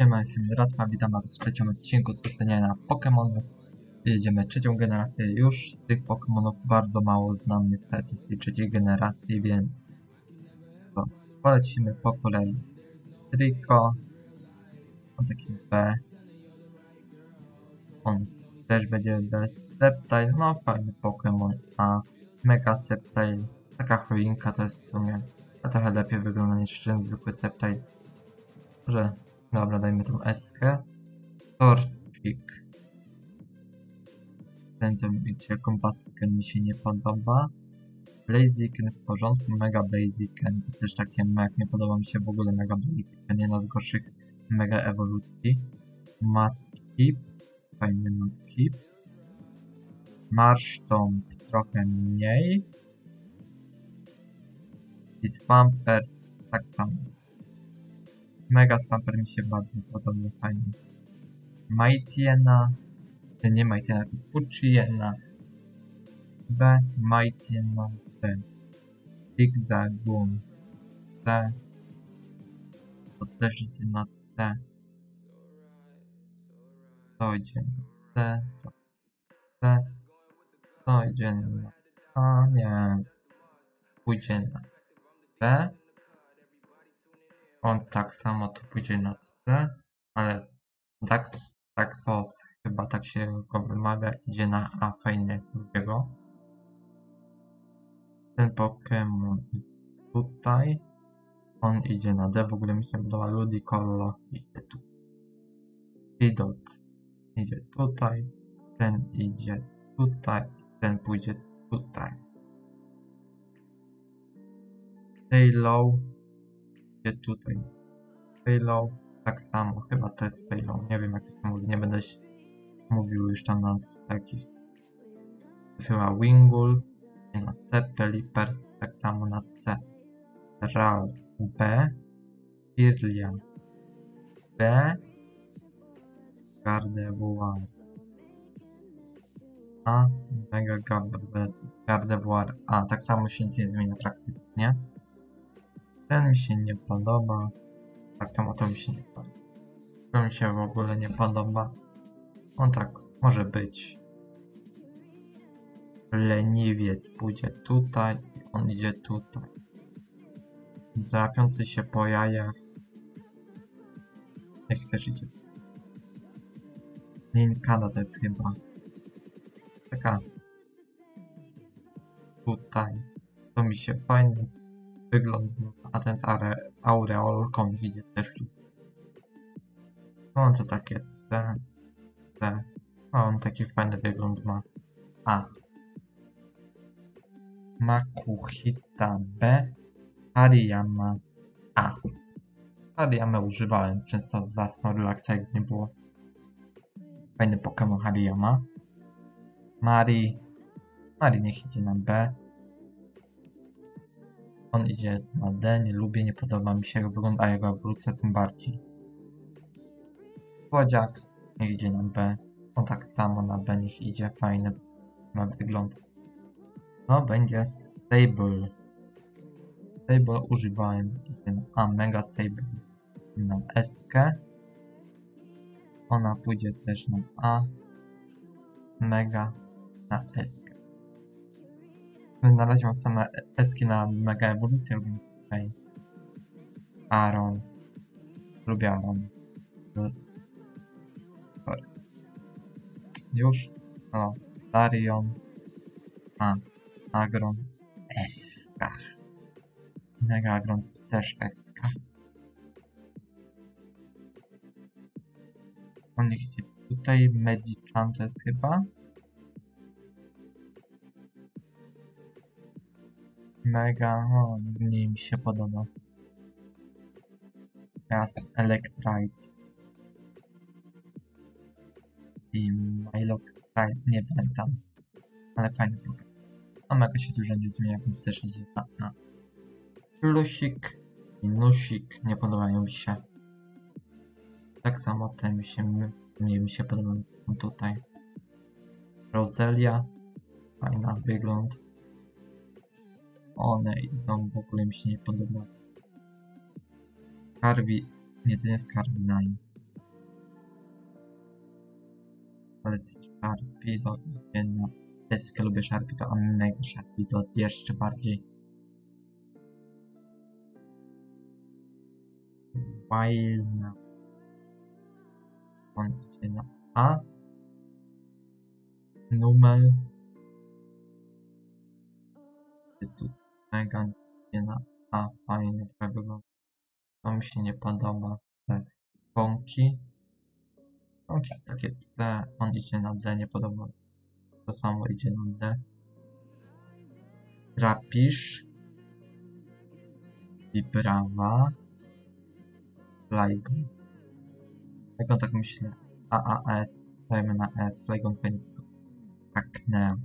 Siema, jestem witam was w trzecim odcinku z oceniania Pokémonów. Jedziemy trzecią generację, już z tych Pokémonów bardzo mało znam niestety z tej trzeciej generacji, więc to polecimy po kolei. Trico, on taki B, on też będzie bez Sceptile, no fajny Pokémon, a Mega Sceptile, taka choinka to jest w sumie, a trochę lepiej wygląda niż ten zwykły Sceptile, że Dobra, dajmy tą eskę. Torcik. To wiecie, kompasken mi się nie podoba. Blaziken w porządku, Mega Blaziken to też takie jak nie podoba mi się w ogóle Mega Blaziken, jedna z gorszych Mega ewolucji. Matkip, fajny Matkip. Marsztomp trochę mniej. I Swampert tak samo. Mega Swamper mi się bardzo podoba, fajnie. Mightyena, nie Mightyena, to Puchiena. B, Mightyena, B. Zigzagoon, C. To też idzie na C. To idzie na C, to C. To idzie na... A nie. Pójdzie na B. On tak samo tu pójdzie na C, ale Dax, Daxos, chyba tak się go wymawia, idzie na A, fajnie, lubię go. Ten Pokémon tutaj, on idzie na D, w ogóle mi się podoba Ludicolo, idzie tu. Pidot idzie tutaj, ten idzie tutaj, ten pójdzie tutaj. Idzie tutaj. Faillow tak samo, chyba to jest Faillow, nie wiem jak to się mówi, nie będę się mówił już tam nazw takich. Chyba Wingul, na C, Pelipper tak samo na C. Rals B, Irlia B, Gardevoir A, Mega Gardevoir A, tak samo się nic nie zmienia praktycznie. Ten mi się nie podoba. Tak samo to mi się nie podoba. To mi się w ogóle nie podoba. On tak może być. Leniwiec pójdzie tutaj on idzie tutaj. Drapiący się po jajach. Jak też idzie. Ninkada to jest chyba. Taka. Tutaj. To mi się fajnie wygląd ma, a ten z, are, z aureolką idzie też. On to takie C, C. O, on taki fajny wygląd ma. A. Makuhita B. Hariyama A. Hariyamę używałem często za Snorlaxa, jak nie było. Fajny Pokémon Hariyama. Mari. Mari niech idzie na B. On idzie na D, nie lubię, nie podoba mi się jak wygląda, a jak go wrócę tym bardziej. Słodziak, idzie na B. On tak samo na B niech idzie, fajny ma wygląd. No, będzie Stable. Stable używałem. A, Mega Stable na S. Ona pójdzie też na A. Mega na S. Mam same eski na mega ewolucję, więc okej. Aaron. Lubię Aaron. Sorry. Już. No. Darion. A. Agron. Eska. Mega Agron też Eska. On idzie tutaj. Medichan to jest chyba. Mega, o, mniej mi się podoba. Teraz Electrite. I Miloctrite, nie pamiętam. Ale fajny Mega się dużo nie zmienia, więc też idzie na A. Plusik i Nusik nie podobają mi się. Tak samo ten mi się, mniej mi się podoba tutaj. Roselia. Fajna wygląd. One idą, w ogóle mi się nie podoba. Carvi, nie to nie jest Carvinine. Ale Sharpedo idzie na deskę, lubię Sharpedo, a mega Sharpedo jeszcze bardziej. Wild idzie na A. Numer. Tu mega idzie na A, fajnie to wygląda. To mi się nie podoba. Te pąki. Pąki takie C, on idzie na D, nie podoba. To samo idzie na D. Trapisz. Vibrawa. Flygon. Jak on tak myślę? AAS. Dajmy na S. Flygon fajnie tylko. Akne.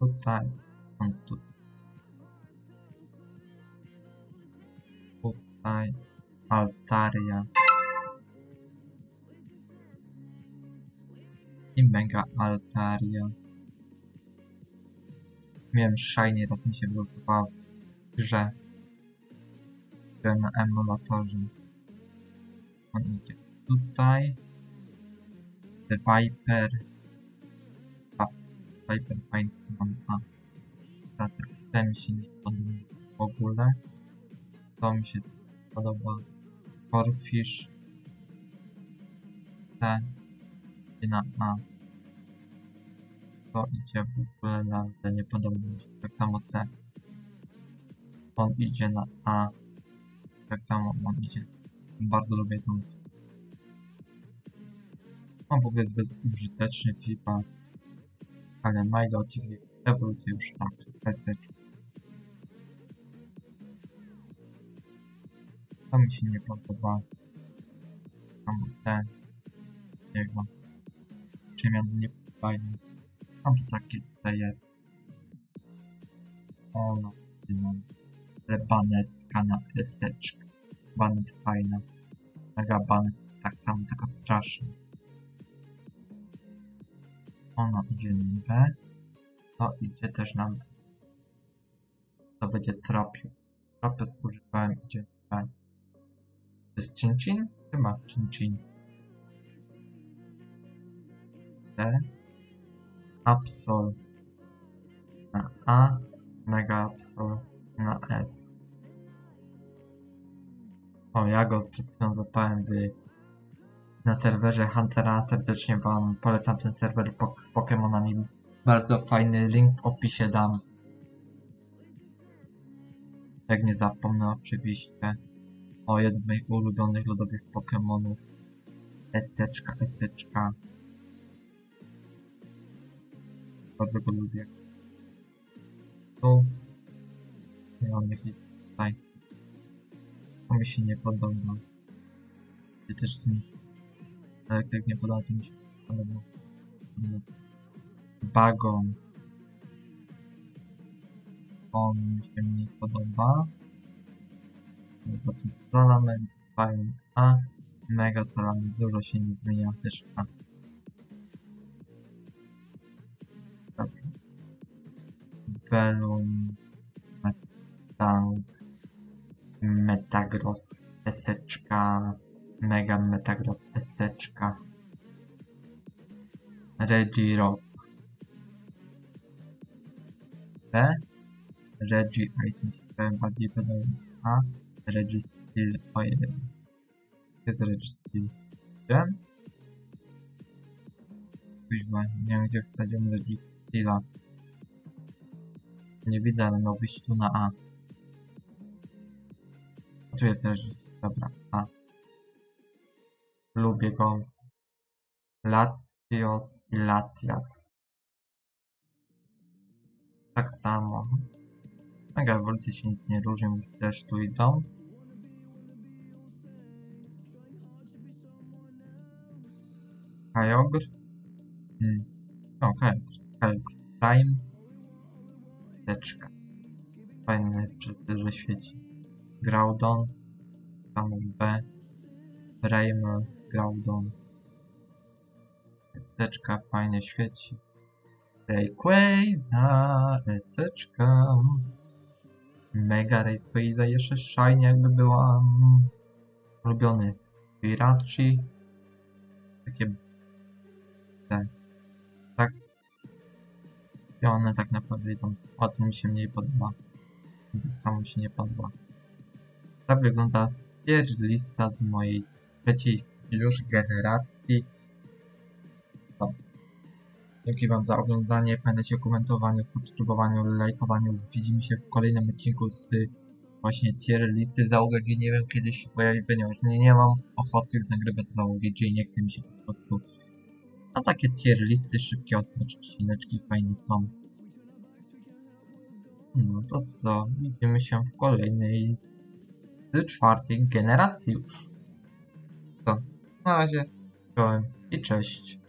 Tutaj. On tu. Tutaj. Altaria. I Mega Altaria. Miałem Shiny, raz mi się wylosowała w grze. Na emulatorze. On idzie tutaj. The Viper. A, Viper fajny mam A. Teraz ten mi się nie podoba w ogóle. To mi się podoba. Corfish. T. Na A. To idzie w ogóle na D. Nie podoba mi się. Tak samo T. On idzie na A. Tak samo on idzie. Bardzo lubię tą on w ogóle jest bezużyteczny Fipas. Ale Milo dziwnie ewolucja już tak. Pesek. To mi się nie podoba. Tam ten. Jego. Przemian nie fajny. Tam to takie C jest. O no. no. Ale banetka na eseczkę. Banet fajna. Mega banet. Tak samo, taka straszna. Ona idzie na B. To idzie też na. To będzie Trapius. Trapius używałem, idzie na. Jest Cincin? Chyba Cincin. D. Absol na A. Mega Absol na S. O, ja go przed chwilą złapałem w na serwerze Huntera. Serdecznie Wam polecam ten serwer po- z Pokémonami. Bardzo fajny link w opisie dam. Jak nie zapomnę oczywiście. O, jeden z moich ulubionych lodowych Pokémonów. Eseczka, eseczka. Bardzo go lubię. Tu. Nie mam jakiś tutaj. To mi się nie podoba. I też ten jak tak nie podoba, to mi się podoba. Bagon. On mi się nie podoba. To to Salamence, fajny A. Mega Salamence, dużo się nie zmienia, też A. Teraz Belum, Metank, Metagross, Eseczka, Mega Metagross Eseczka. Regirock. B. Regi Ice mi się bardziej A. Regi Steel. Ojej. To jest Regi Steel. Gdzie? Kuźwa, nie wiem gdzie wsadziłem Regi Steela. Nie widzę, ale miał być tu na A. Tu jest Regi Steel, dobra, A. Lubię go. Latios i Latias. Tak samo. Mega ewolucje się nic nie różnią, więc też tu idą. Kyogre. Hmm. O, Kyogre. Kyogre. Prime. Teczka. Fajny że świeci. Groudon. Tam B. Reimer. Groudon. Eseczka fajnie świeci. Rayquaza, eseczka. Mega Rayquaza, jeszcze shiny jakby była. mm, Ulubiony Pirachi. Takie te tak s- i one tak naprawdę idą. O co mi się mniej podoba. I tak samo mi się nie podoba. Tak wygląda tier lista z mojej trzeciej już generacji. Dzięki wam za oglądanie, pamiętajcie o komentowaniu, subskrybowaniu, lajkowaniu. Widzimy się w kolejnym odcinku z właśnie tier listy załogi. Nie wiem kiedy się pojawi, ponieważ nie, nie mam ochoty już nagrywać załogi, czyli nie chce mi się po prostu. A takie tier listy, szybkie odcineczki fajne są. No to co, widzimy się w kolejnej czwartej generacji już. To, na razie, czołem i cześć.